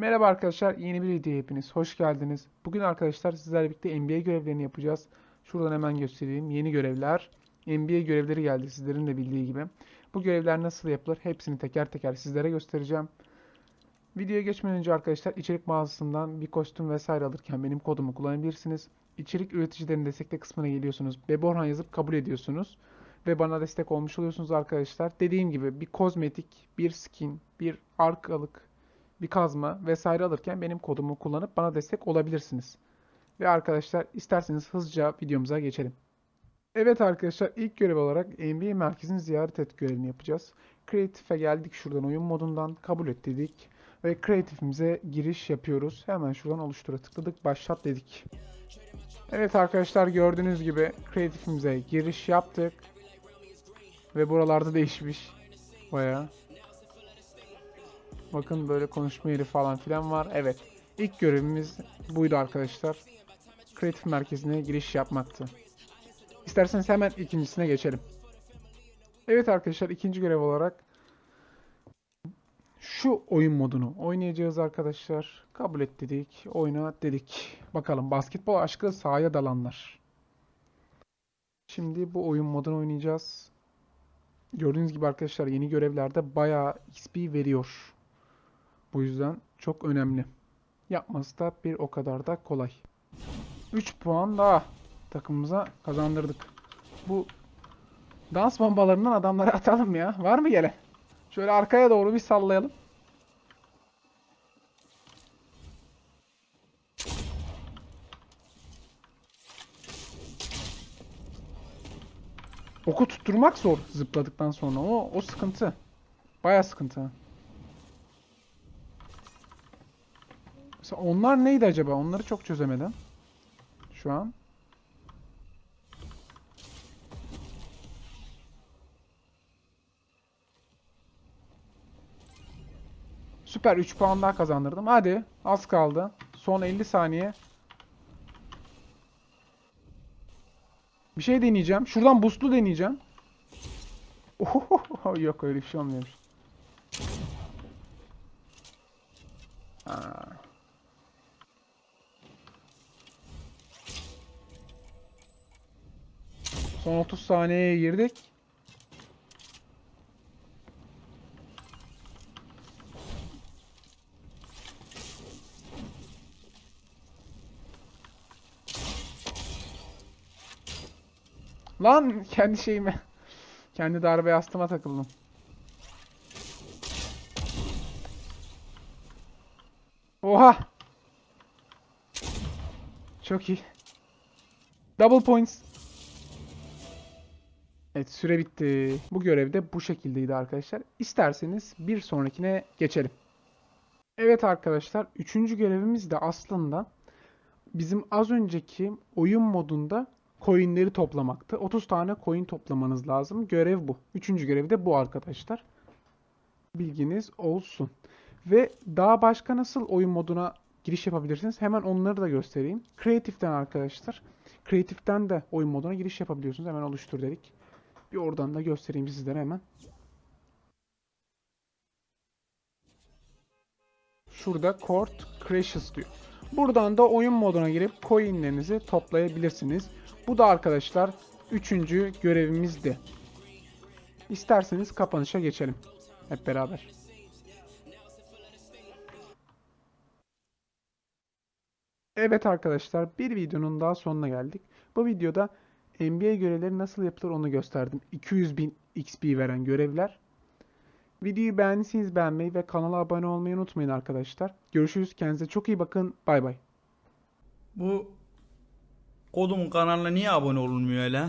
Merhaba arkadaşlar, yeni bir videoya hepiniz hoş geldiniz. Bugün arkadaşlar sizlerle birlikte NBA görevlerini yapacağız. Şuradan hemen göstereyim. Yeni görevler. NBA görevleri geldi sizlerin de bildiği gibi. Bu görevler nasıl yapılır hepsini teker teker sizlere göstereceğim. Videoya geçmeden önce arkadaşlar içerik mağazasından bir kostüm vesaire alırken benim kodumu kullanabilirsiniz. İçerik üreticilerin destekle kısmına geliyorsunuz. Beborhan yazıp kabul ediyorsunuz. Ve bana destek olmuş oluyorsunuz arkadaşlar. Dediğim gibi bir kozmetik, bir skin, bir arkalık, bir kazma vesaire alırken benim kodumu kullanıp bana destek olabilirsiniz. Ve arkadaşlar isterseniz hızlıca videomuza geçelim. Evet arkadaşlar ilk görev olarak NBA merkezini ziyaret et görevini yapacağız. Creative'e geldik şuradan oyun modundan kabul et dedik. Ve Creative'imize giriş yapıyoruz. Hemen şuradan oluştura tıkladık başlat dedik. Evet arkadaşlar gördüğünüz gibi Creative'imize giriş yaptık. Ve buralarda değişmiş. Bayağı. Bakın böyle konuşma yeri falan filan var. Evet. İlk görevimiz buydu arkadaşlar. Kreatif merkezine giriş yapmaktı. İsterseniz hemen ikincisine geçelim. Evet arkadaşlar ikinci görev olarak şu oyun modunu oynayacağız arkadaşlar. Kabul et dedik. Oyna dedik. Bakalım basketbol aşkı sahaya dalanlar. Şimdi bu oyun modunu oynayacağız. Gördüğünüz gibi arkadaşlar yeni görevlerde bayağı XP veriyor. Bu yüzden çok önemli. Yapması da bir o kadar da kolay. 3 puan daha takımımıza kazandırdık. Bu dans bombalarından adamları atalım ya. Var mı gelen? Şöyle arkaya doğru bir sallayalım. Oku tutturmak zor zıpladıktan sonra. O, o sıkıntı. Baya sıkıntı. Onlar neydi acaba? Onları çok çözemedim. Şu an. Süper 3 puan daha kazandırdım. Hadi az kaldı. Son 50 saniye. Bir şey deneyeceğim. Şuradan boostlu deneyeceğim. Ohohoho, yok öyle bir şey olmuyormuş. Ha. Son 30 saniyeye girdik. Lan kendi şeyime. Kendi darbe yastıma takıldım. Oha! Çok iyi. Double points. Evet süre bitti. Bu görevde bu şekildeydi arkadaşlar. İsterseniz bir sonrakine geçelim. Evet arkadaşlar üçüncü görevimiz de aslında bizim az önceki oyun modunda coinleri toplamaktı. 30 tane coin toplamanız lazım. Görev bu. Üçüncü görev de bu arkadaşlar. Bilginiz olsun. Ve daha başka nasıl oyun moduna giriş yapabilirsiniz? Hemen onları da göstereyim. Creative'den arkadaşlar. Creative'den de oyun moduna giriş yapabiliyorsunuz. Hemen oluştur dedik. Bir oradan da göstereyim sizlere hemen. Şurada Court Crashes diyor. Buradan da oyun moduna girip coinlerinizi toplayabilirsiniz. Bu da arkadaşlar üçüncü görevimizdi. İsterseniz kapanışa geçelim. Hep beraber. Evet arkadaşlar bir videonun daha sonuna geldik. Bu videoda NBA görevleri nasıl yapılır onu gösterdim. 200.000 XP veren görevler. Videoyu beğendiyseniz beğenmeyi ve kanala abone olmayı unutmayın arkadaşlar. Görüşürüz. Kendinize çok iyi bakın. Bay bay. Bu kodumun kanalına niye abone olunmuyor hele?